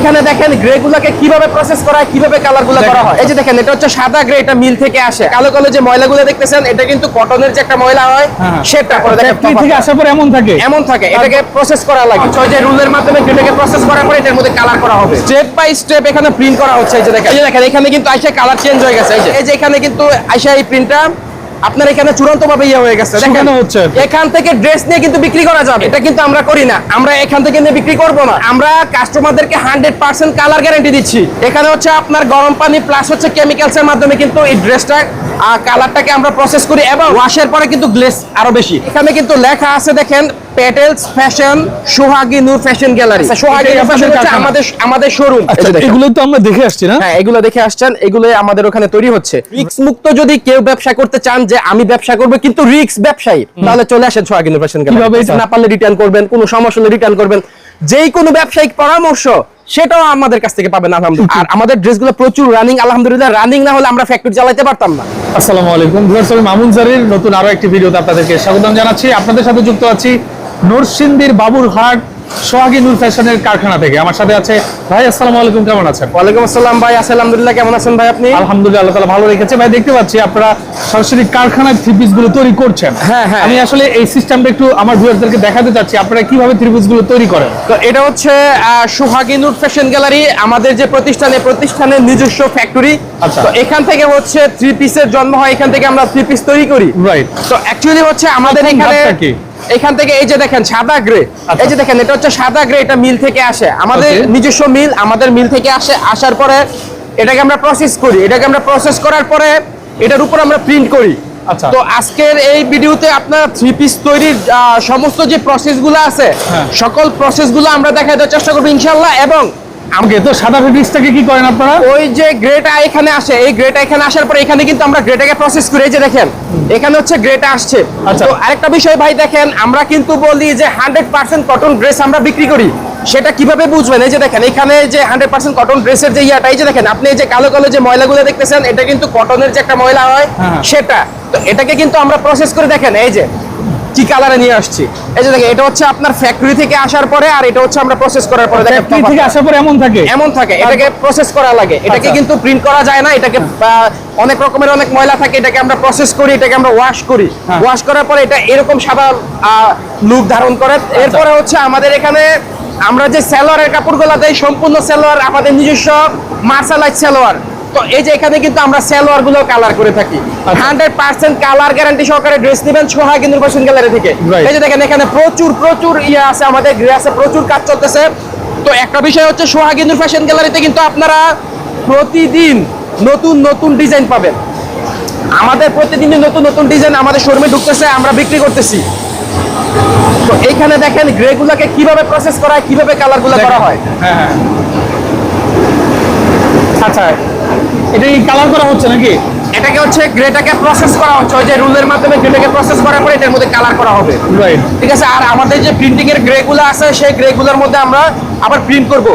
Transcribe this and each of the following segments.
এইখানে দেখেন গ্রে গুলাকে কীভাবে প্রসেস করা হয় কীভাবে কালারগুলো করা হয়? এই যে দেখেন এটা হচ্ছে সাদা গ্রে এটা মিল থেকে আসে। কালো কালো যে ময়লাগুলো দেখতেছেন এটা কিন্তু কটনের যে একটা ময়লা হয় হ্যাঁ। সেটা করে দেখেন ফ্যাক্টরি থেকে আসার পর এমন থাকে। এমন থাকে এটাকে প্রসেস করা লাগে। ছয় যে রুলের মাধ্যমে এটাকে প্রসেস করার পরে এটার মধ্যে কালার করা হবে। স্টেপ বাই স্টেপ এখানে প্রিন্ট করা হচ্ছে এই যে দেখেন। এই যে দেখেন এখানে কিন্তু আইসা কালার চেঞ্জ হয়ে গেছে এই যে। এই যে এখানে কিন্তু আইসা এই প্রিন্টটা আপনার এখানে চূড়ান্ত ভাবে ইয়ে হয়ে গেছে দেখেন। হচ্ছে। এখান থেকে ড্রেস নিয়ে কিন্তু বিক্রি করা যাবে। এটা কিন্তু আমরা করি না। আমরা এখান থেকে নিয়ে বিক্রি করব না। আমরা কাস্টমারদেরকে হান্ড্রেড পার্সেন্ট কালার গ্যারান্টি দিচ্ছি। এখানে হচ্ছে আপনার গরম পানি প্লাস হচ্ছে কেমিক্যালসের মাধ্যমে কিন্তু এই ড্রেসটা কালারটাকে আমরা প্রসেস করি এবং ওয়াশের পরে কিন্তু গ্লেস আরও বেশি। এখানে কিন্তু লেখা আছে দেখেন petals fashion Sohagi Noor fashion gallery Sohagi fashion আমাদের আমাদের শোরুম আচ্ছা এগুলো তো আমরা দেখে আসছি না? হ্যাঁ এগুলো দেখে আসছেন এগুলো আমাদের ওখানে তৈরি হচ্ছে। রিক্স মুক্ত যদি কেউ ব্যবসা করতে চান যে আমি ব্যবসা করব কিন্তু রিক্স ব্যবসায়ী তাহলে চলে আসেন সোহাগী নূর ফ্যাশন গ্যালারি না পারলে রিটার্ন করবেন কোনো সমস্যা হলে রিটার্ন করবেন। যেই কোনো ব্যবসায়িক পরামর্শ সেটাও আমাদের কাছ থেকে পাবেন, আলহামদুলিল্লাহ। আর আমাদের ড্রেসগুলো প্রচুর রানিং আলহামদুলিল্লাহ রানিং না হলে আমরা ফ্যাক্টরি চালাতে পারতাম না। আসসালামু আলাইকুম, ভিউয়ার্স মামুন জারির নতুন আরও একটি ভিডিওতে আপনাদেরকে স্বাগতম জানাচ্ছি। আপনাদের সাথে যুক্ত আছি নরসিংদীর বাবুরহাট সোহাগী নূর ফ্যাশনের কারখানা থেকে। আমার সাথে আছে ভাই আসসালামু আলাইকুম কেমন আছেন? ওয়ালাইকুম আসসালাম ভাই আলহামদুলিল্লাহ কেমন আছেন ভাই আপনি? আলহামদুলিল্লাহ আল্লাহ তাআলা ভালো রেখেছে। ভাই দেখতে পাচ্ছি আপনারা সরাসরি কারখানায় থ্রি পিসগুলো তৈরি করছেন। হ্যাঁ, হ্যাঁ। আমি আসলে এই সিস্টেমটা একটু আমার ভিউয়ারদেরকে দেখাতে চাচ্ছি আপনারা কীভাবে থ্রি পিসগুলো তৈরি করেন? তো এটা হচ্ছে সোহাগী নূর ফ্যাশন গ্যালারি আমাদের যে প্রতিষ্ঠানে প্রতিষ্ঠানের নিজস্ব ফ্যাক্টরি। আচ্ছা। তো এখান থেকে হচ্ছে থ্রি পিসের জন্ম হয় এখান থেকে আমরা থ্রি পিস তৈরি করি। রাইট তো অ্যাকচুয়ালি হচ্ছে আমাদের এখানে? এখান থেকে এই যে দেখেন সাদা গ্রে আচ্ছা। এই যে দেখেন এটা হচ্ছে সাদা গ্রে এটা মিল থেকে আসে। আমাদের নিজস্ব মিল আমাদের মিল থেকে আসে। আসার পরে এটাকে আমরা প্রসেস করি। এটাকে আমরা প্রসেস করার পরে এটার উপর আমরা প্রিন্ট করি। আচ্ছা। তো আজকের এই ভিডিওতে আপনার থ্রি পিস তৈরির সমস্ত যে প্রসেসগুলো আছে হ্যাঁ। সকল প্রসেসগুলো আমরা দেখাতে চেষ্টা করব ইনশাল্লাহ এবং তো সাদা ফেব্রিক্সটাকে কি করেন আপনারা? ওই যে গ্রেটা এখানে আসে এই গ্রেটা এখানে আসার পরে এখানে কিন্তু আমরা গ্রেটাকে প্রসেস করে যে দেখেন এখানে হচ্ছে গ্রেটা আসছে। আচ্ছা। তো আরেকটা বিষয় ভাই দেখেন আমরা কিন্তু বলি যে হান্ড্রেড পার্সেন্ট কটন ড্রেস আমরা বিক্রি করি। সেটা কীভাবে বুঝবেন? এই যে দেখেন এখানে যে হান্ড্রেড পার্সেন্ট কটন ড্রেসের যে ইয়াটা এই যে দেখেন আপনি এই যে কালো কালো যে ময়লাগুলো দেখতেছেন এটা কিন্তু কটনের যে একটা ময়লা হয় হ্যাঁ। সেটা। তো এটাকে কিন্তু আমরা প্রসেস করে দেখেন এই যে কি কালারে নিয়ে আসছি? এই যে দেখেন এটা হচ্ছে আপনার ফ্যাক্টরি থেকে আসার পরে আর এটা হচ্ছে আমরা প্রসেস করার পরে দেখেন ফ্যাক্টরি থেকে আসার পর এমন থাকে। এমন থাকে এটাকে প্রসেস করা লাগে। এটাকে আচ্ছা। কিন্তু প্রিন্ট করা যায় না এটাকে অনেক রকমের অনেক ময়লা থাকে এটাকে আমরা প্রসেস করি এটাকে আমরা ওয়াশ করি। হ্যাঁ। ওয়াশ করার পরে এটা এরকম সাদা লুক ধারণ করে। আচ্ছা। এরপরে হচ্ছে আমাদের এখানে আমরা যে সালোয়ারের কাপড়গুলো দেই সম্পূর্ণ সালোয়ার আমাদের নিজস্ব মার্শালাইজ সালোয়ার। তো এই যে এখানে কিন্তু আমরা সালোয়ারগুলো কালার করে থাকি। হান্ড্রেড পার্সেন্ট কালার গ্যারান্টি সহকারে ড্রেস নেবেন সোহা কিন্তু ফ্যাশন গ্যালারি থেকে। এই যে দেখেন এখানে প্রচুর প্রচুর ইয়ে আছে আমাদের গ্রে আছে প্রচুর কাজ চলতেছে। তো একটা বিষয় হচ্ছে সোহাগিন্দুর ফ্যাশন গ্যালারিতে কিন্তু আপনারা প্রতিদিন নতুন নতুন ডিজাইন পাবেন। আমাদের প্রতিদিনই নতুন নতুন ডিজাইন আমাদের শোরুমে ঢুকতেছে আমরা বিক্রি করতেছি। তো এইখানে দেখেন গ্রে গুলাকে কীভাবে প্রসেস করা হয় কীভাবে কালারগুলো করা হয়? হ্যাঁ হ্যাঁ। আচ্ছা। এটা কি কালার করা হচ্ছে নাকি? এটাকে হচ্ছে গ্রেটাকে প্রসেস করা হচ্ছে। ওই যে রুলের মাধ্যমে গ্রেটাকে প্রসেস করার পরে এটার মধ্যে কালার করা হবে। রাইট ঠিক আছে? আর আমাদের যে প্রিন্টিং এর গ্রে গুলো আছে সেই গ্রে গুলোর মধ্যে আমরা আবার প্রিন্ট করব।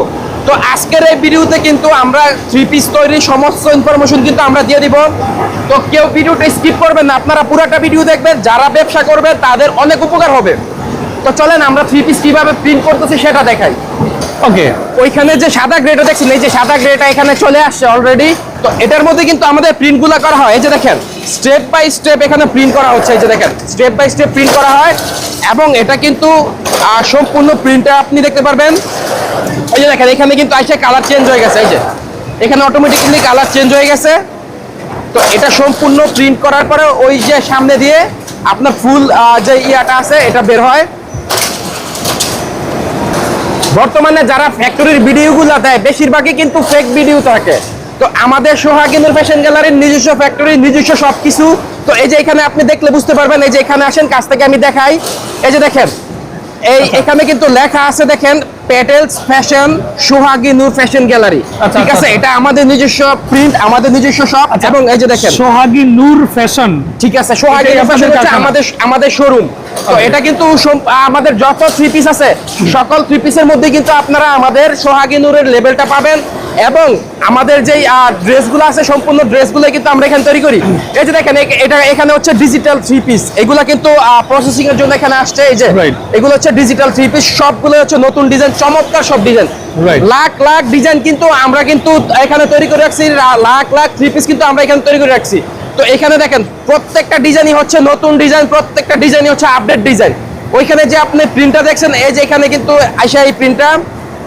তো আজকের এই ভিডিওতে কিন্তু আমরা থ্রি পিস তৈরির সমস্ত ইনফরমেশন কিন্তু আমরা দিয়ে দিব। তো কেউ ভিডিওটা স্কিপ করবেন না। আপনারা পুরোটা ভিডিও দেখবেন। যারা ব্যবসা করবে তাদের অনেক উপকার হবে। তো চলেন আমরা থ্রি পিস কীভাবে প্রিন্ট করতেছি সেটা দেখাই। ওকে ওইখানে যে সাদা গ্রেটা দেখছেন, এই যে সাদা গ্রেটা এখানে চলে আসছে অলরেডি তো এটার মধ্যে কিন্তু আমাদের প্রিন্টগুলো করা হয়। এই যে দেখেন স্টেপ বাই স্টেপ এখানে প্রিন্ট করা হচ্ছে। এই যে দেখেন স্টেপ বাই স্টেপ প্রিন্ট করা হয় এবং এটা কিন্তু সম্পূর্ণ প্রিন্টটা আপনি দেখতে পারবেন। এই যে দেখেন, এখানে কিন্তু আইসে কালার চেঞ্জ হয়ে গেছে। এই যে, এখানে অটোমেটিক্যালি কালার চেঞ্জ হয়ে গেছে। তো এটা সম্পূর্ণ প্রিন্ট করার পরে ওই যে সামনে দিয়ে আপনার ফুল যে ইয়াটা আছে, এটা বের হয়। বর্তমানে যারা ফ্যাক্টরির ভিডিওগুলো দেয়, বেশিরভাগই কিন্তু ফেক ভিডিও থাকে। তো আমাদের সোহাগিনুর ফ্যাশন গ্যালারির নিজস্ব ফ্যাক্টরি নিজস্ব সব কিছু তো এই যে এখানে আপনি দেখলে বুঝতে পারবেন, এই যে এখানে আসেন, কাছ থেকে আমি দেখাই। এই যে দেখেন, এই এখানে কিন্তু লেখা আছে, দেখেন petals fashion Sohagi Noor fashion gallery. আচ্ছা, ঠিক আছে? আচ্ছা। এটা আমাদের নিজস্ব প্রিন্ট আমাদের নিজস্ব শপ এবং এই যে দেখেন। সোহাগী নূর ফ্যাশন। ঠিক আছে সোহাগী ফ্যাশন হচ্ছে আমাদের আমাদের শোরুম তো এটা কিন্তু আমাদের যত থ্রি পিস আছে সকল থ্রি পিসের মধ্যে কিন্তু আপনারা আমাদের সোহাগী নূরের লেভেলটা পাবেন এবং আমাদের যেই ড্রেসগুলো আছে সম্পূর্ণ ড্রেসগুলো কিন্তু আমরা এখানে তৈরি করি। এই যে দেখেন এটা এখানে হচ্ছে ডিজিটাল থ্রি পিস এগুলো কিন্তু প্রসেসিং এর জন্য এখানে আসছে। এই যে এগুলো হচ্ছে ডিজিটাল থ্রি পিস সবগুলো হচ্ছে নতুন ডিজাইন চমৎকার সব ডিজাইন লাখ লাখ ডিজাইন কিন্তু আমরা কিন্তু এখানে তৈরি করে রাখছি লাখ লাখ থ্রি পিস কিন্তু আমরা এখানে তৈরি করে রাখছি। তো এখানে দেখেন প্রত্যেকটা ডিজাইনই হচ্ছে নতুন ডিজাইন প্রত্যেকটা ডিজাইনই হচ্ছে আপডেট ডিজাইন ওইখানে যে আপনি প্রিন্টটা দেখছেন এই যে এখানে কিন্তু আইসা এই প্রিন্টটা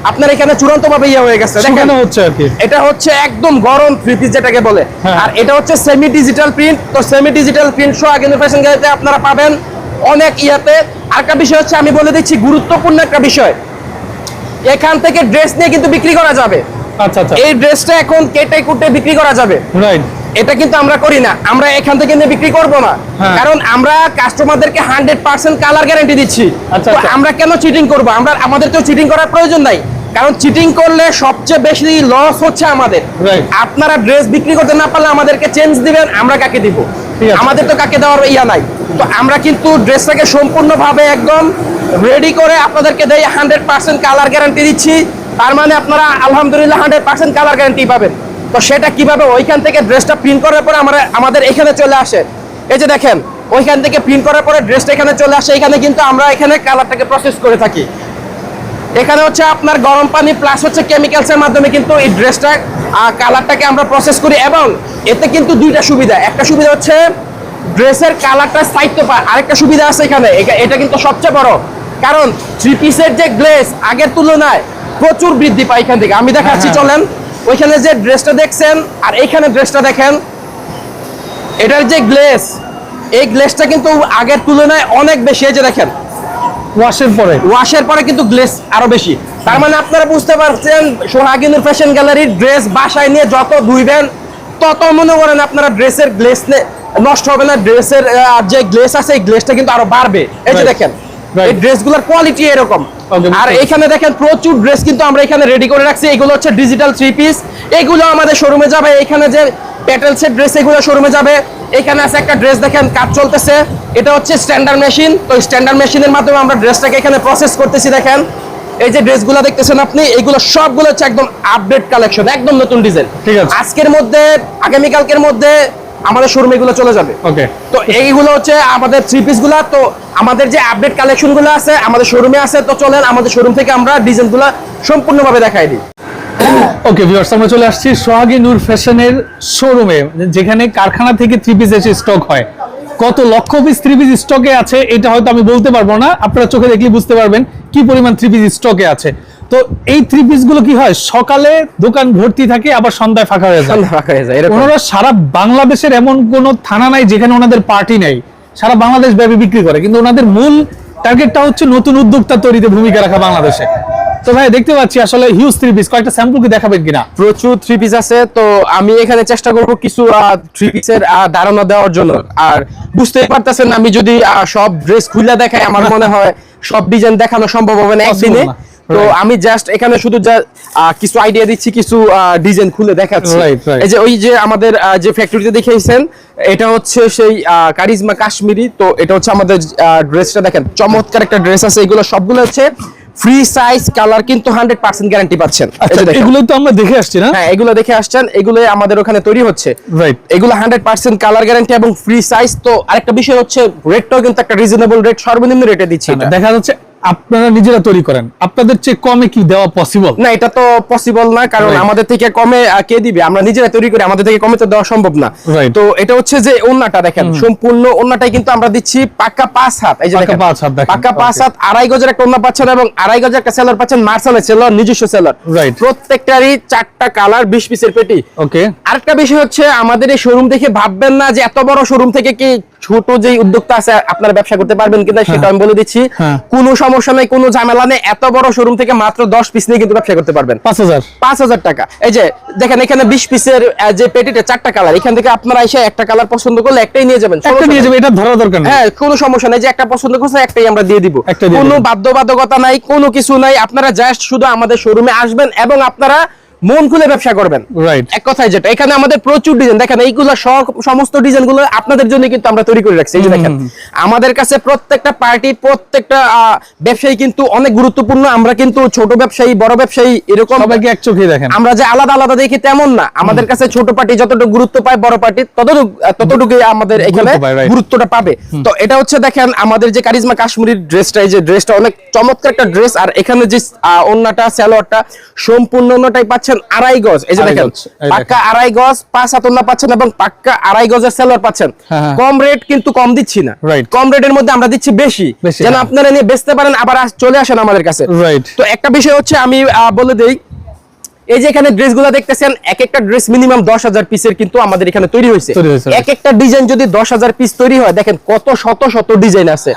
আপনার এখানে চূড়ান্ত ভাবে ইয়ে হয়ে গেছে। দেখেন হচ্ছে আর কি। এটা হচ্ছে একদম গরম থ্রি পিস যেটাকে বলে। হ্যাঁ। আর এটা হচ্ছে সেমি ডিজিটাল প্রিন্ট তো সেমি ডিজিটাল প্রিন্ট সহ কিন্তু ফ্যাশন গ্যালারিতে আপনারা পাবেন অনেক ইয়াতে। আর একটা বিষয় হচ্ছে আমি বলে দিচ্ছি গুরুত্বপূর্ণ একটা বিষয়। এখান থেকে ড্রেস নিয়ে কিন্তু বিক্রি করা যাবে। আচ্ছা আচ্ছা। এই ড্রেসটা এখন কেটে কুটে বিক্রি করা যাবে। রাইট এটা কিন্তু আমরা করি না। আমরা এখান থেকে নিয়ে বিক্রি করব না। হ্যাঁ। কারণ আমরা কাস্টমারদেরকে হান্ড্রেড পার্সেন্ট কালার গ্যারান্টি দিচ্ছি। আচ্ছা, আচ্ছা। আমরা কেন চিটিং করব? আমরা আমাদের তো চিটিং করার প্রয়োজন নাই। কারণ চিটিং করলে সবচেয়ে বেশি লস হচ্ছে আমাদের. আপনারা ড্রেস বিক্রি করতে না পারলে আমাদেরকে চেঞ্জ দিবেন আমরা কাকে দিব। আমাদের তো কাকে দেওয়ার ইয়া নাই। তো আমরা কিন্তু ড্রেসটাকে সম্পূর্ণভাবে একদম রেডি করে আপনাদেরকে দেই হান্ড্রেড পার্সেন্ট কালার গ্যারান্টি দিচ্ছি। তার মানে আপনারা আলহামদুলিল্লাহ হান্ড্রেড পার্সেন্ট কালার গ্যারান্টি পাবেন। তো সেটা কীভাবে ওইখান থেকে ড্রেসটা প্রিন্ট করার পরে আমরা আমাদের এখানে চলে আসে। এই যে দেখেন, ওইখান থেকে প্রিন্ট করার পরে ড্রেসটা এখানে চলে আসে। এখানে কিন্তু আমরা এখানে কালারটাকে প্রসেস করে থাকি। এখানে হচ্ছে আপনার গরম পানি প্লাস হচ্ছে কেমিক্যালসের মাধ্যমে কিন্তু এই ড্রেসটা কালারটাকে আমরা প্রসেস করি এবং এতে কিন্তু দুইটা সুবিধা। একটা সুবিধা হচ্ছে ড্রেসের কালারটা স্থায়িত্ব পায় আরেকটা সুবিধা আছে এখানে। এটা কিন্তু সবচেয়ে বড়। কারণ থ্রি পিসের যে গ্লেস আগের তুলনায় প্রচুর বৃদ্ধি পায় এখান থেকে। আমি দেখাচ্ছি হ্যাঁ। চলেন। ওইখানে যে ড্রেসটা দেখছেন আর এইখানে ড্রেসটা দেখেন এটার যে গ্লেস এই গ্লেসটা কিন্তু আগের তুলনায় অনেক বেশি। এই যে দেখেন ওয়াশের পরে? ওয়াশের পরে কিন্তু গ্লেস আরও বেশি। তার মানে আপনারা বুঝতে পারছেন সোহাগিনুর ফ্যাশন গ্যালারির ড্রেস বাসায় নিয়ে যত ধুইবেন তত মনে করেন আপনারা ড্রেসের গ্লেস নষ্ট হবে না ড্রেসের আর যে গ্লেস আছে এই গ্লেসটা কিন্তু আরও বাড়বে। এই যে দেখেন এই ড্রেসগুলোর কোয়ালিটি এরকম। আর। এখানে দেখেন প্রচুর ড্রেস কিন্তু আমরা এখানে রেডি করে রাখছি। এগুলো হচ্ছে ডিজিটাল থ্রি পিস এগুলো আমাদের শোরুমে যাবে। এখানে যে প্যাটেলসের ড্রেস এগুলো শোরুমে যাবে। এখানে আছে একটা ড্রেস দেখেন কাজ চলতেছে। এটা হচ্ছে স্ট্যান্ডার্ড মেশিন তো স্ট্যান্ডার্ড মেশিনের মাধ্যমে আমরা ড্রেসটাকে এখানে প্রসেস করতেছি দেখেন। এই যে ড্রেসগুলো দেখতেছেন আপনি এগুলো সবগুলো হচ্ছে একদম আপডেট কালেকশন একদম নতুন ডিজাইন ঠিক আছে। আজকের মধ্যে আগামীকালকের মধ্যে আমাদের শোরুমে এগুলো চলে যাবে। ওকে তো এইগুলো হচ্ছে আমাদের থ্রি পিসগুলা। তো আমাদের যে আপডেট কালেকশনগুলো আছে আমাদের শোরুমে আছে। তো চলেন আমাদের শোরুম থেকে আমরা ডিজাইনগুলা সম্পূর্ণভাবে দেখাই দিই। ওকে ভিউয়ার্স আমরা চলে আসছি সোহাগী নূর ফ্যাশনের শোরুমে যেখানে কারখানা থেকে থ্রি পিস এসে স্টক হয়। কত লক্ষ পিস থ্রি পিস স্টকে আছে এটা হয়তো আমি বলতে পারব না আপনারা চোখে দেখলে বুঝতে পারবেন কি পরিমাণ থ্রি পিস স্টকে আছে। তো এই থ্রি পিসগুলো কি হয় সকালে দোকান ভর্তি থাকে আবার সন্ধ্যায় ফাঁকা হয়ে যায়। ফাঁকা হয়ে যায় ওনারা সারা বাংলাদেশের এমন কোন থানা নাই যেখানে ওনাদের পার্টি নেই। সারা বাংলাদেশ ব্যাপী বিক্রি করে কিন্তু ওনাদের মূল টার্গেটটা হচ্ছে নতুন উদ্যোক্তা তৈরিতে ভূমিকা রাখা বাংলাদেশে। তো ভাই দেখতে পাচ্ছি আসলে হিউজ থ্রি পিস কয়েকটা স্যাম্পল কি দেখাবেন কিনা? প্রচুর থ্রি পিস আছে তো আমি এখানে চেষ্টা করব কিছু থ্রি পিসের ধারণা দেওয়ার জন্য। আর বুঝতেই পারতেছেন আমি যদি সব ড্রেস খুলে দেখাই আমার মনে হয় সব ডিজাইন দেখানো সম্ভব হবে না একদিনে। তো আমি জাস্ট এখানে শুধু যা- কিছু আইডিয়া দিচ্ছি কিছু ডিজাইন খুলে দেখাচ্ছি. এই যে ওই যে আমাদের যে ফ্যাক্টরিতে দেখিয়েছেন এটা হচ্ছে সেই কারিজমা কাশ্মীরি। তো এটা হচ্ছে আমাদের ড্রেসটা দেখেন চমৎকার একটা ড্রেস আছে। এগুলো সবগুলো হচ্ছে ফ্রি সাইজ কালার কিন্তু হান্ড্রেড পার্সেন্ট গ্যারান্টি পাচ্ছেন। আচ্ছা। এগুলো তো আমরা দেখে আসছি না? হ্যাঁ এগুলো দেখে আসছেন এগুলো আমাদের ওখানে তৈরি হচ্ছে। রাইট এগুলো হান্ড্রেড পার্সেন্ট কালার গ্যারান্টি এবং ফ্রি সাইজ তো আরেকটা বিষয় হচ্ছে রেটটাও কিন্তু একটা রিজনেবল রেট সর্বনিম্ন রেটে দিচ্ছে দেখা যাচ্ছে আপনারা নিজেরা তৈরি করেন। আপনাদের চেয়ে কমে কি দেওয়া পসিবল না এটা তো পসিবল না কারণ আমাদের থেকে কমে কে দিবে? আমরা নিজেরা তৈরি করি আমাদের থেকে কমে তো দেওয়া সম্ভব না। তো এটা হচ্ছে যে ওন্নাটা দেখেন সম্পূর্ণ ওন্নাটাই কিন্তু আমরা দিচ্ছি পাক্কা পাঁচ হাত। এই যে পাঁচ হাত দেখেন। পাক্কা পাঁচ হাত আড়াই গজের একটা ওন্না পাচ্ছেন এবং আড়াই গজের একটা সেলার পাচ্ছেন মার্শালের সেলার নিজস্ব সেলার. প্রত্যেকটারই চারটা কালার বিশ পিসের পেটি। ওকে আরেকটা বিষয় হচ্ছে আমাদের এই শোরুম দেখে ভাববেন না যে এত বড় শোরুম থেকে কি ছোট যে উদ্যোক্তা আছে আপনারা ব্যবসা করতে পারবেন কিনা সেটা আমি বলে দিচ্ছি। হ্যাঁ। কোনো সমস্যা নেই কোনো ঝামেলা নেই। এত বড় শোরুম থেকে মাত্র দশ পিস নিয়ে কিন্তু ব্যবসা করতে পারবেন। পাঁচ হাজার। পাঁচ হাজার টাকা। এই যে দেখেন এখানে বিশ পিসের যে পেটিতে চারটা কালার এখান থেকে আপনারা এসে একটা কালার পছন্দ করলে একটাই নিয়ে যাবেন। একটা নিয়ে নেই। যাবে এটা ধরা দরকার হ্যাঁ কোনো সমস্যা নেই। যে একটা পছন্দ করছে একটাই আমরা দিয়ে দিব। কোনো বাধ্যবাধকতা নাই কোনো কিছু নাই। আপনারা জাস্ট শুধু আমাদের শোরুমে আসবেন এবং আপনারা মন খুলে ব্যবসা করবেন। রাইট এক কথায় যেটা এখানে আমাদের প্রচুর ডিজাইন দেখেন এইগুলো সমস্ত ডিজাইনগুলো আপনাদের জন্য কিন্তু আমরা তৈরি করে রাখছি। এই যে দেখেন আমাদের কাছে প্রত্যেকটা পার্টি প্রত্যেকটা ব্যবসায়ী কিন্তু অনেক গুরুত্বপূর্ণ। আমরা কিন্তু ছোট ব্যবসায়ী বড় ব্যবসায়ী এরকম সবাইকে এক চোখে দেখেন। আমরা যে আলাদা আলাদা দেখি তেমন না। আমাদের কাছে ছোট পার্টি যতটুকু গুরুত্ব পায় বড় পার্টি ততটুকু আমাদের এখানে. গুরুত্বটা পাবে। তো এটা হচ্ছে দেখেন আমাদের যে কারিজমা কাশ্মীরের ড্রেসটা এই যে ড্রেসটা অনেক চমৎকার একটা ড্রেস আর এখানে যে আহ, ওন্নাটা সালোয়ারটা সম্পূর্ণ ওন্নাটাই পাচ্ছেন আড়াই গজ। এই যে দেখেন পাক্কা আড়াই গজ পাঁচ হাত ওন্না পাচ্ছেন এবং পাক্কা আড়াই গজের সালোয়ার পাচ্ছেন। হ্যাঁ, হ্যাঁ। কম রেট কিন্তু কম দিচ্ছি না. কম রেটের মধ্যে আমরা দিচ্ছি বেশি। যেন হ্যাঁ। আপনারা নিয়ে বেচতে পারেন আবার চলে আসেন আমাদের কাছে। তো একটা বিষয় হচ্ছে আমি বলে দেই এই যে এখানে ড্রেসগুলো দেখতেছেন এক একটা ড্রেস মিনিমাম দশ হাজার পিসের কিন্তু আমাদের এখানে তৈরি হয়েছে। এক একটা ডিজাইন যদি দশ হাজার পিস তৈরি হয় দেখেন কত শত শত ডিজাইন আছে।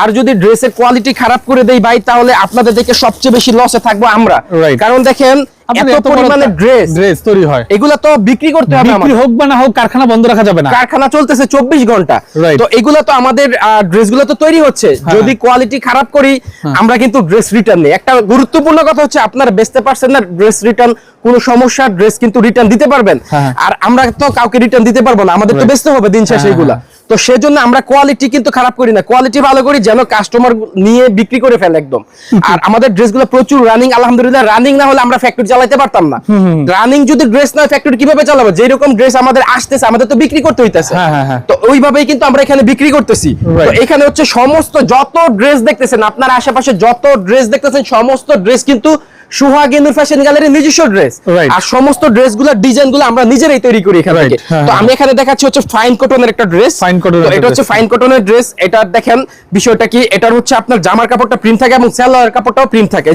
আর যদি ড্রেসের কোয়ালিটি খারাপ করে দেই ভাই তাহলে আপনাদের দেখে সবচেয়ে বেশি লসে থাকব আমরা. কারণ দেখেন এত পরিমাণে ড্রেস ড্রেস তৈরি হয়। এগুলা তো বিক্রি করতে হবে বিক্রি হোক বা না হোক কারখানা বন্ধ রাখা যাবে না। কারখানা চলতেছে চব্বিশ ঘণ্টা। তো এগুলো তো আমাদের ড্রেস তো তৈরি হচ্ছে। যদি কোয়ালিটি খারাপ করি আমরা কিন্তু ড্রেস রিটার্ন নেই। একটা গুরুত্বপূর্ণ কথা হচ্ছে আপনারা বেচতে পারছেন না ড্রেস রিটার্ন কোনো সমস্যা ড্রেস কিন্তু রিটার্ন দিতে পারবেন। হ্যাঁ। আর আমরা তো কাউকে রিটার্ন দিতে পারব না। আমাদের তো. বেচতে হবে দিন শেষে হ্যাঁ, এগুলা তো সেজন্য আমরা কোয়ালিটি কিন্তু খারাপ করি না। কোয়ালিটি ভালো করি যেন কাস্টমার নিয়ে বিক্রি করে ফেলে একদম। আর আমাদের ড্রেসগুলো প্রচুর রানিং আলহামদুলিল্লাহ রানিং না হলে আমরা ফ্যাক্টরি চালাতে পারতাম না। রানিং যদি ড্রেস না ফ্যাক্টরি কীভাবে চালাবো? যেরকম ড্রেস আমাদের আসতেছে আমাদের তো বিক্রি করতে হইতেছে। হ্যাঁ, হ্যাঁ, হ্যাঁ। তো ওইভাবেই কিন্তু আমরা এখানে বিক্রি করতেছি। তো এখানে হচ্ছে সমস্ত যত ড্রেস দেখতেছেন আপনার আশেপাশে যত ড্রেস দেখতেছেন সমস্ত ড্রেস কিন্তু সুহাগিনুর ফ্যাশন গ্যালারির নিজস্ব ড্রেস আর সমস্ত ড্রেসগুলো ডিজাইনগুলো আমরা নিজেরাই তৈরি করি এখান হ্যাঁ, তো হ্যাঁ। আমি এখানে দেখাচ্ছি হচ্ছে ফাইন কটনের একটা ড্রেস cotton এর এটা হচ্ছে ফাইন কটনের ড্রেস এটা দেখেন বিষয়টা কি? এটার হচ্ছে আপনার জামার কাপড়টা প্রিন্ট থাকে এবং সালোয়ার কাপড়টাও প্রিন্ট থাকে.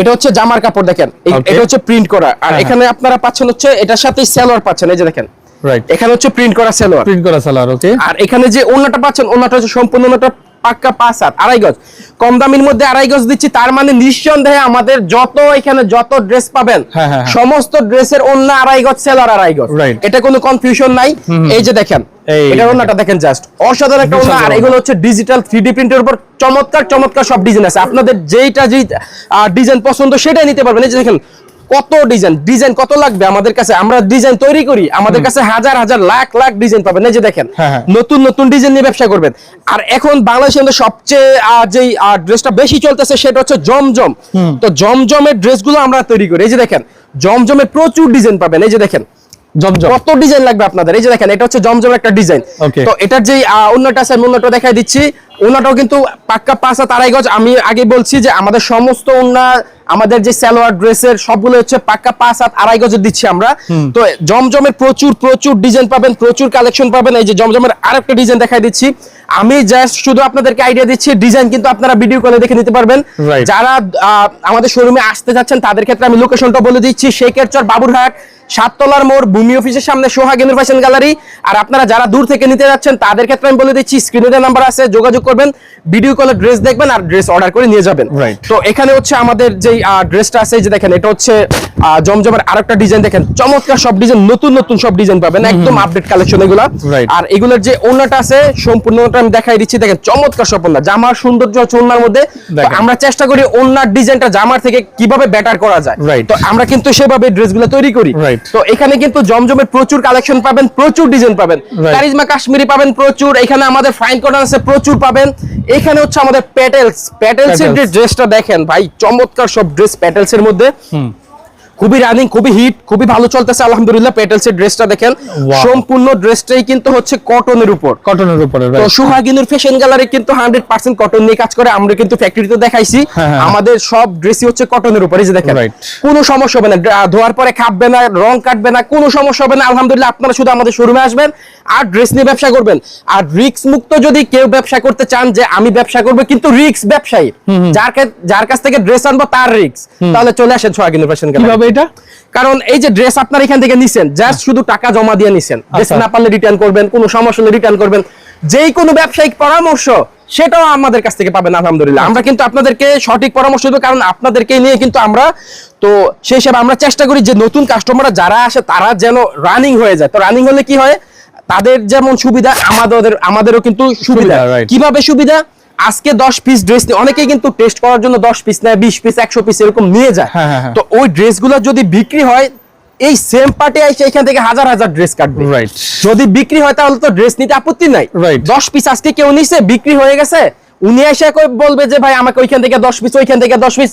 এটা হচ্ছে জামার কাপড় দেখেন। এটা হচ্ছে প্রিন্ট করা। আর হ্যাঁ, এখানে আপনারা পাচ্ছেন হচ্ছে এটার সাথে সালোয়ার পাচ্ছেন। এই যে দেখেন। রাইট এখানে হচ্ছে প্রিন্ট করা সালোয়ার। প্রিন্ট করা সালোয়ার ওকে আর এখানে যে ওনাটা পাচ্ছেন ওনাটা হচ্ছে সম্পূর্ণ ওনাটা পাক্কা পাঁচ হাত আড়াই গজ। কম দামের মধ্যে আড়াই গজ দিচ্ছি তার মানে নিঃসন্দেহে আমাদের যত এখানে যত ড্রেস পাবেন হ্যাঁ, হ্যাঁ, হ্যাঁ। সমস্ত ড্রেসের অন্য আড়াই গজ সেলার আড়াই গজ। এটা কোনো কনফিউশন নাই। এই যে দেখেন এই এটা ওনাটা দেখেন। জাস্ট অসাধারণ একটা ওনা বিশাল আর এগুলো হচ্ছে ডিজিটাল থ্রি প্রিন্টের উপর চমৎকার চমৎকার সব ডিজাইন আছে। আপনাদের যেইটা যে ডিজাইন পছন্দ সেটাই নিতে পারবেন। এই যে দেখেন কত ডিজাইন ডিজাইন কত লাগবে আমাদের কাছে? আমরা ডিজাইন তৈরি করি আমাদের কাছে হাজার হাজার লাখ লাখ ডিজাইন পাবেন। এই যে দেখেন হ্যাঁ, হ্যাঁ। নতুন নতুন ডিজাইন নিয়ে ব্যবসা করবেন। আর এখন বাংলাদেশের সবচেয়ে যেই ড্রেসটা বেশি চলতেছে সেটা হচ্ছে জমজম। তো জমজমের ড্রেসগুলো আমরা তৈরি করি। এই যে দেখেন জমজমে প্রচুর ডিজাইন পাবেন। এই যে দেখেন কত ডিজাইন লাগবে আপনাদের? এই যে দেখেন এটা হচ্ছে জমজমের একটা ডিজাইন তো এটার যে অন্যটা আছে আমি অন্যটা দেখাই দিচ্ছি। ওনাটাও কিন্তু পাক্কা পাঁচ গজ। আমি আগে বলছি যে আমাদের সমস্ত ওনা আমাদের যে সালোয়ার ড্রেসের সবগুলো হচ্ছে পাক্কা পাঁচ হাত আড়াই গজের দিচ্ছি আমরা। তো জমজমের প্রচুর প্রচুর ডিজাইন পাবেন প্রচুর কালেকশন পাবেন। এই যে জমজমের আরেকটা ডিজাইন দেখাই দিচ্ছি। আমি জাস্ট শুধু আপনাদেরকে আইডিয়া দিচ্ছি ডিজাইন কিন্তু আপনারা ভিডিও কলে দেখে নিতে পারবেন। যারা আমাদের শোরুমে আসতে যাচ্ছেন তাদের ক্ষেত্রে আমি লোকেশনটা বলে দিচ্ছি শেখের চর বাবুরহাট সাততলার মোড় ভূমি অফিসের সামনে সোহাগেনুর ফ্যাশন গ্যালারি আর আপনারা যারা দূর থেকে নিতে যাচ্ছেন তাদের ক্ষেত্রে আমি বলে দিচ্ছি স্ক্রিনে নাম্বার আছে যোগাযোগ করবেন ভিডিও কলে ড্রেস দেখবেন আর ড্রেস অর্ডার করে নিয়ে যাবেন। তো এখানে হচ্ছে আমাদের যে ড্রেসটা আছে যে দেখেন এটা হচ্ছে জমজমের আরেকটা ডিজাইন দেখেন। চমৎকার সব ডিজাইন নতুন নতুন সব ডিজাইন পাবেন। একদম আপডেট কালেকশন এগুলা। আর এগুলোর যে ওনাটা আছে সম্পূর্ণটা আমি দেখাই দিচ্ছি। দেখেন চমৎকার সব ওনা জামার সৌন্দর্য হচ্ছে ওনার মধ্যে। আমরা চেষ্টা করি ওনার ডিজাইনটা জামার থেকে কীভাবে বেটার করা যায়। তো আমরা কিন্তু সেভাবে ড্রেসগুলো তৈরি করি। তো এখানে কিন্তু জমজমের প্রচুর কালেকশন পাবেন প্রচুর ডিজাইন পাবেন. কারিজমা কাশ্মীরি পাবেন প্রচুর। এখানে আমাদের ফাইন কটন আছে প্রচুর পাবেন। এখানে হচ্ছে আমাদের প্যাটেলস প্যাটেলস এর যে ড্রেসটা দেখেন ভাই চমৎকার সব ড্রেস প্যাটেলস এর মধ্যে খুবই রানিং খুবই হিট খুবই ভালো চলতেছে আলহামদুলিল্লাহ প্যাটেলস এর ড্রেসটা দেখেন। সম্পূর্ণ ড্রেসটাই কিন্তু হচ্ছে কটনের উপর। কটনের উপরে তো সুহাগিনুর ফ্যাশন গ্যালারি কিন্তু হান্ড্রেড পার্সেন্ট কটন নিয়ে কাজ করে আমরা কিন্তু ফ্যাক্টরিতে দেখাইছি। হ্যাঁ, হ্যাঁ। আমাদের সব ড্রেসই হচ্ছে কটনের উপরে যে দেখেন। কোনো সমস্যা হবে না ধোয়ার পরে খাববে না রং কাটবে না কোনো সমস্যা হবে না। আলহামদুলিল্লাহ আপনারা শুধু আমাদের শোরুমে আসবেন আর ড্রেস নিয়ে ব্যবসা করবেন। আর রিক্স মুক্ত যদি কেউ ব্যবসা করতে চান যে আমি ব্যবসা করব কিন্তু রিক্স ব্যবসায়ী। যার যার কাছ থেকে ড্রেস আনব তার রিক্স তাহলে চলে আসেন সোহাগিনুর ফ্যাশন গ্যালারি কীভাবে এটা? কারণ এই যে ড্রেস আপনার এখান থেকে নিছেন জাস্ট শুধু টাকা জমা দিয়ে নিছেন। ড্রেস আচ্ছা। না পারলে রিটার্ন করবেন কোনো সমস্যা হলে রিটার্ন করবেন। যেই কোনো ব্যবসায়িক পরামর্শ সেটাও আমাদের কাছ থেকে পাবেন আলহামদুলিল্লাহ। আমরা কিন্তু আপনাদেরকে সঠিক পরামর্শ দেবো কারণ আপনাদেরকে নিয়ে কিন্তু আমরা তো সেই হিসাবে আমরা চেষ্টা করি যে নতুন কাস্টমাররা যারা আসে তারা যেন রানিং হয়ে যায়। তো রানিং হলে কি হয়? তাদের যেমন সুবিধা আমাদের আমাদেরও কিন্তু সুবিধা, কীভাবে সুবিধা? আজকে দশ পিস ড্রেস অনেকেই কিন্তু টেস্ট করার জন্য দশ পিস নেয় বিশ পিস একশো পিস এরকম নিয়ে যায়। হ্যাঁ, হ্যাঁ, হ্যাঁ। তো ওই ড্রেসগুলো যদি বিক্রি হয় এই সেম পার্টি এসে এখান থেকে হাজার হাজার ড্রেস কাটবে। রাইট যদি বিক্রি হয় তাহলে তো ড্রেস নিতে আপত্তি নাই। রাইট দশ পিস আজকে কেউ নিছে বিক্রি হয়ে গেছে উনি এসে বলবে যে ভাই আমাকে ওইখান থেকে দশ পিস ওইখান থেকে দশ পিস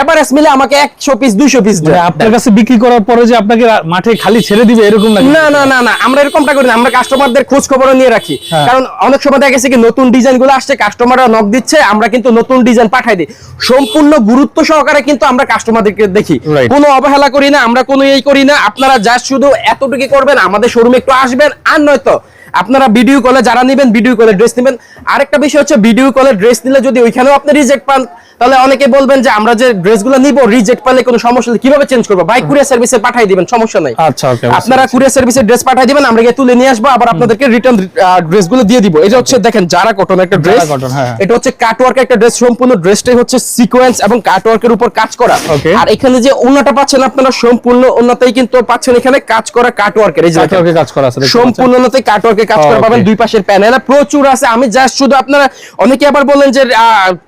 এভারেজ মিলে আমাকে একশো পিস দুইশো পিস মানে আপনার কাছে বিক্রি করার পরে যে আপনাকে মাঠে খালি ছেড়ে দিবে এরকম না না না না আমরা এরকমটা করি না। আমরা কাস্টমারদের খোঁজ খবরও নিয়ে রাখি। হ্যাঁ। কারণ অনেক সময় দেখা গেছে কি নতুন ডিজাইনগুলো আসছে কাস্টমাররা নক দিচ্ছে আমরা কিন্তু নতুন ডিজাইন পাঠাই দিই। সম্পূর্ণ গুরুত্ব সহকারে কিন্তু আমরা কাস্টমারদেরকে দেখি। কোনো অবহেলা করি না আমরা কোনো এই করি না। আপনারা যা শুধু এতটুকু করবেন আমাদের শোরুমে একটু আসবেন আর নয়তো আপনারা ভিডিও কলে যারা নেবেন ভিডিও কলে ড্রেস নেবেন। আরেকটা বিষয় হচ্ছে ভিডিও কলে ড্রেস নিলে যদি ওইখানেও আপনি রিজেক্ট পান তাহলে অনেকে বলবেন যে আমরা যে ড্রেসগুলো নিব রিজেক্ট পালে কোনো সমস্যা নেই। কীভাবে চেঞ্জ করব? বাই কুরিয়ার সার্ভিসে পাঠিয়ে দিবেন সমস্যা নাই। আচ্ছা আপনারা কুরিয়ার সার্ভিসে ড্রেস পাঠিয়ে দিবেন আমরা গিয়ে তুলে নিয়ে আসব আবার আপনাদেরকে রিটার্ন ড্রেসগুলো দিয়ে দিব। এটা হচ্ছে দেখেন যারা কটন একটা ড্রেস হ্যাঁ, হ্যাঁ। এটা হচ্ছে কাটওয়ার্ক একটা ড্রেস সম্পূর্ণ ড্রেসটাই হচ্ছে সিকোয়েন্স এবং কাটওয়ার্কের উপর কাজ করা। আর এখানে যে ওন্নাটা পাচ্ছেন আপনারা সম্পূর্ণ ওন্নাতেই কিন্তু পাচ্ছেন এখানে কাজ করা কাটওয়ার্কের এই যে কাজ করা আছে? সম্পূর্ণ ওন্নাতেই কাটওয়ার্কে কাজ করে Okay. পাবেন দুই পাশের প্যানেল প্রচুর আছে। আমি জাস্ট শুধু আপনারা অনেকে আবার বলেন যে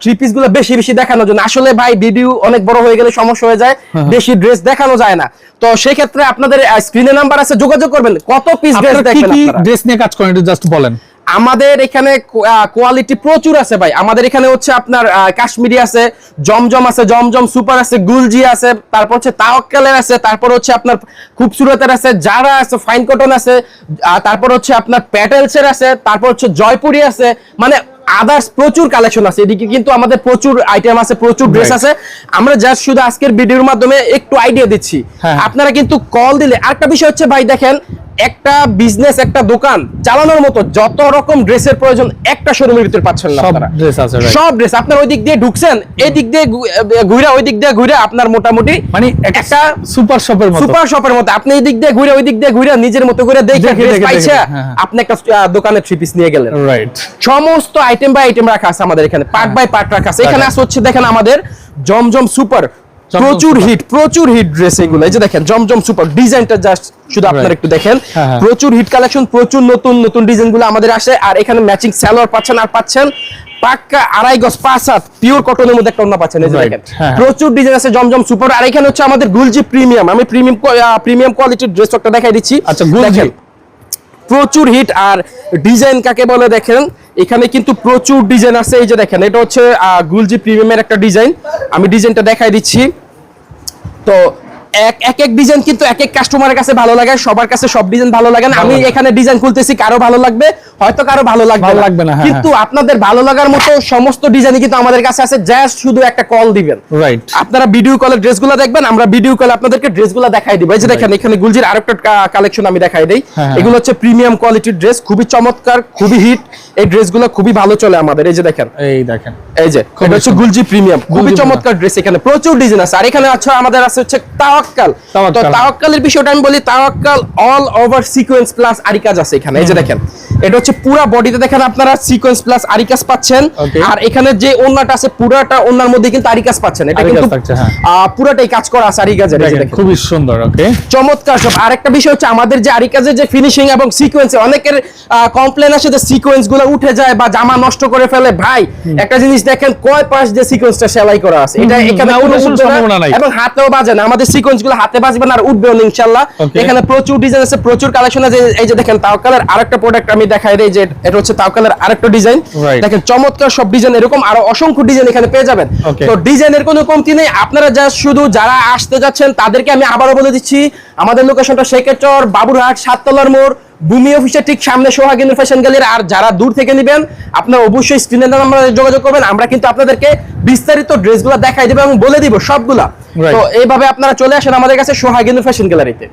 থ্রি পিসগুলো বেশি বেশি দেখানোর জন্য। আসলে ভাই ভিডিও অনেক বড় হয়ে গেলে সমস্যা হয়ে যায়। হ্যাঁ, বেশি ড্রেস দেখানো যায় না। তো সেই ক্ষেত্রে আপনাদের স্ক্রিনে নাম্বার আছে যোগাযোগ করবেন। কত পিস ড্রেস কি আপনারা? ড্রেস নিয়ে কাজ করেন একটু জাস্ট বলেন। আমাদের এখানে কোয়ালিটি প্রচুর আছে ভাই। আমাদের এখানে হচ্ছে আপনার কাশ্মীরি আছে, জমজম আছে, জমজম সুপার আছে, গুলজি আছে, তারপর হচ্ছে তাওয়াক্কালের আছে, তারপর হচ্ছে আপনার খুবসুরতের আছে যারা আছে ফাইন কটন আছে তারপর হচ্ছে আপনার প্যাটেলসের আছে, তারপর হচ্ছে জয়পুরি আছে। মানে আদার্স প্রচুর কালেকশন আছে। এদিকে কিন্তু আমাদের প্রচুর আইটেম আছে প্রচুর ড্রেস আছে। আমরা জাস্ট শুধু আজকের ভিডিওর মাধ্যমে একটু আইডিয়া দিচ্ছি। হ্যাঁ। আপনারা কিন্তু কল দিলে আরেকটা বিষয় হচ্ছে ভাই দেখেন একটা বিজনেস একটা দোকান চালানোর মতো যত রকম ড্রেসের প্রয়োজন একটা শোরুমের ভিতরে পাচ্ছেন না আপনারা। সব ড্রেস আপনার ওই দিক দিয়ে ঢুকছেন এই দিক দিয়ে ঘুরে ওই দিক দিয়ে ঘুরে আপনার মোটামুটি মানে একটা সুপার শপের মতো। সুপার শপের মতো। আপনি এই দিক দিয়ে ঘুরে ওই দিক দিয়ে ঘুরে নিজের মতো করে দেখে ড্রেস পাইছে হ্যাঁ, হ্যাঁ। আপনি একটা দোকানে থ্রি পিস নিয়ে গেলেন। রাইট সমস্ত আইটেম বাই আইটেম রাখা আছে আমাদের এখানে পার্ট বাই পার্ট রাখা আছে। এখানে আছে হচ্ছে দেখেন আমাদের জমজম সুপার প্রচুর হিট প্রচুর হিট ড্রেস এগুলো। এই যে দেখেন জমজম সুপার ডিজাইনটা জাস্ট শুধু আপনারা একটু দেখেন। হ্যাঁ, হ্যাঁ। প্রচুর হিট কালেকশন প্রচুর নতুন নতুন ডিজাইনগুলো আমাদের আসে। আর এখানে ম্যাচিং সালোয়ার পাচ্ছেন আর পাচ্ছেন পাক্কা আড়াই গজ পাঁচ হাত পিওর কটনের মধ্যে একটা ওড়না পাচ্ছেন। এই যে দেখেন হ্যাঁ। প্রচুর ডিজাইন আছে জমজম সুপার আর এখানে হচ্ছে আমাদের গুলজি প্রিমিয়াম আমি প্রিমিয়াম প্রিমিয়াম কোয়ালিটির ড্রেস একটা দেখাই দিচ্ছি। আচ্ছা, গুলজি। দেখেন, প্রচুর হিট আর ডিজাইন কাকে বলে দেখেন? এখানে কিন্তু প্রচুর ডিজাইন আছে। এই যে দেখেন, এটা হচ্ছে গুলজি প্রিমিয়ামের একটা ডিজাইন। আমি ডিজাইনটা দেখাই দিচ্ছি। তো এক এক এক ডিজাইন কিন্তু এক এক কাস্টমারের কাছে ভালো লাগে সবার কাছে সব ডিজাইন ভালো লাগে না। আমি এখানে ডিজাইন খুলতেছি কারও ভালো লাগবে হয়তো কারও ভালো লাগবে না, হ্যাঁ, কিন্তু আপনাদের ভালো লাগার মতো সমস্ত ডিজাইন কিন্তু আমাদের কাছে আছে জাস্ট শুধু একটা কল দিবেন। রাইট আপনারা ভিডিও কলে ড্রেসগুলো দেখবেন আমরা ভিডিও কলে আপনাদেরকে ড্রেসগুলো দেখাই দিব। এই যে দেখেন এখানে গুলজির আরেকটা কালেকশন আমি দেখাই দেই। হ্যাঁ, হ্যাঁ। এগুলো হচ্ছে প্রিমিয়াম কোয়ালিটির ড্রেস খুবই চমৎকার খুবই হিট এই ড্রেসগুলো খুবই ভালো চলে আমাদের। এই যে দেখেন। এই দেখেন। এই যে এটা হচ্ছে গুলজি প্রিমিয়াম খুবই চমৎকার ড্রেস এখানে প্রচুর ডিজাইন আছে। আর এখানে আছে আমাদের আছে হচ্ছে তাওয়াক্কাল। তো তাওয়াক্কাল। তাওয়াক্কালের বিষয়টা আমি বলি তাওয়াক্কাল অল ওভার সিকোয়েন্স প্লাস আরিকাজ আছে এখানে। এই যে দেখেন এটা হচ্ছে পুরো বডিতে দেখেন আপনারা সিকোয়েন্স প্লাস আরিকাজ পাচ্ছেন। আর এখানে যে ওন্নাটা আছে পুরাটা ওন্নার মধ্যে কিন্তু আরিকাজ পাচ্ছেন। এটা কিন্তু হ্যাঁ। পুরাটাই কাজ করা আছে আরিকাজের খুবই সুন্দর ওকে চমৎকার সব। আরেকটা বিষয় হচ্ছে আমাদের যে আরিকাজের যে ফিনিশিং এবং সিকোয়েন্সে অনেকের কমপ্লেন আসে যে সিকোয়েন্সগুলো উঠে যায় বা জামা নষ্ট করে ফেলে। ভাই একটা জিনিস দেখেন কয় পাশ যে সিকোয়েন্সটা সেলাই করা আছে? এটা এখানে কোনো সম্ভাবনা নাই। এবং হাতেও বাজে না। আমাদের সিকোয়েন্সগুলো হাতে বাজবে না আর উঠবেও না ইনশাআল্লাহ। এখানে প্রচুর ডিজাইন আছে প্রচুর কালেকশন আছে। এই যে দেখেন তাওকালের আরেকটা প্রোডাক্ট আমি দেখাই দেই যে এটা হচ্ছে তাওকালের আরেকটা ডিজাইন। দেখেন চমৎকার সব ডিজাইন এরকম আরও অসংখ্য ডিজাইন এখানে পেয়ে যাবেন। তো ডিজাইনের কোনো কমতি নেই আপনারা যা শুধু যারা আসতে যাচ্ছেন তাদেরকে আমি আবারও বলে দিচ্ছি আমাদের লোকেশনটা শেখেচর বাবুরহাট সাততলার মোড় ভূমি অফিসের ঠিক সামনে সোহাগিন ফ্যাশন গ্যালারি আর যারা দূর থেকে নেবেন আপনারা অবশ্যই স্ক্রিনে নাম্বারে যোগাযোগ করবেন আমরা কিন্তু আপনাদেরকে বিস্তারিত ড্রেসগুলো দেখাই দেবো এবং বলে দিব সবগুলা. তো এইভাবে আপনারা চলে আসেন আমাদের কাছে সোহাগিন ফ্যাশন গ্যালারিতে